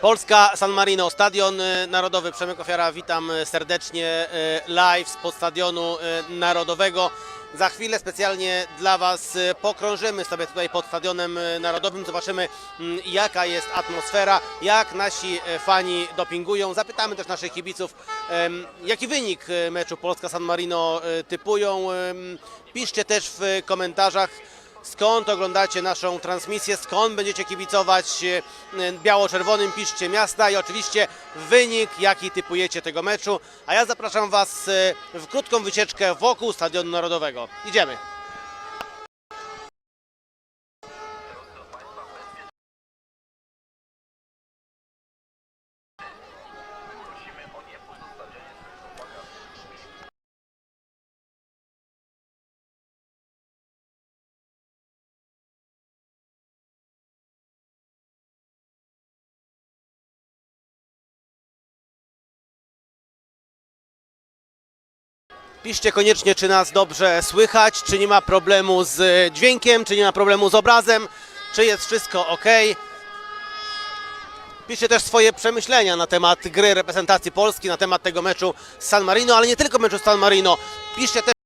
Polska, San Marino, Stadion y, Narodowy. Przemek Ofiara, witam y, serdecznie y, live spod Stadionu y, Narodowego. Za chwilę specjalnie dla Was pokrążymy sobie tutaj pod Stadionem Narodowym. Zobaczymy mm, jaka jest atmosfera, jak nasi fani dopingują. Zapytamy też naszych kibiców, jaki wynik meczu Polska-San Marino typują. Piszcie też w komentarzach skąd oglądacie naszą transmisję, skąd będziecie kibicować e, biało-czerwonym, piszcie miasta i oczywiście wynik, jaki typujecie tego meczu. A ja zapraszam Was e, w krótką wycieczkę wokół Stadionu Narodowego. Idziemy. Piszcie koniecznie, czy nas dobrze słychać, czy nie ma problemu z e, dźwiękiem, czy nie ma problemu z obrazem, czy jest wszystko ok. Piszcie też swoje przemyślenia na temat gry reprezentacji Polski, na temat tego meczu z San Marino, ale nie tylko meczu z San Marino. Piszcie też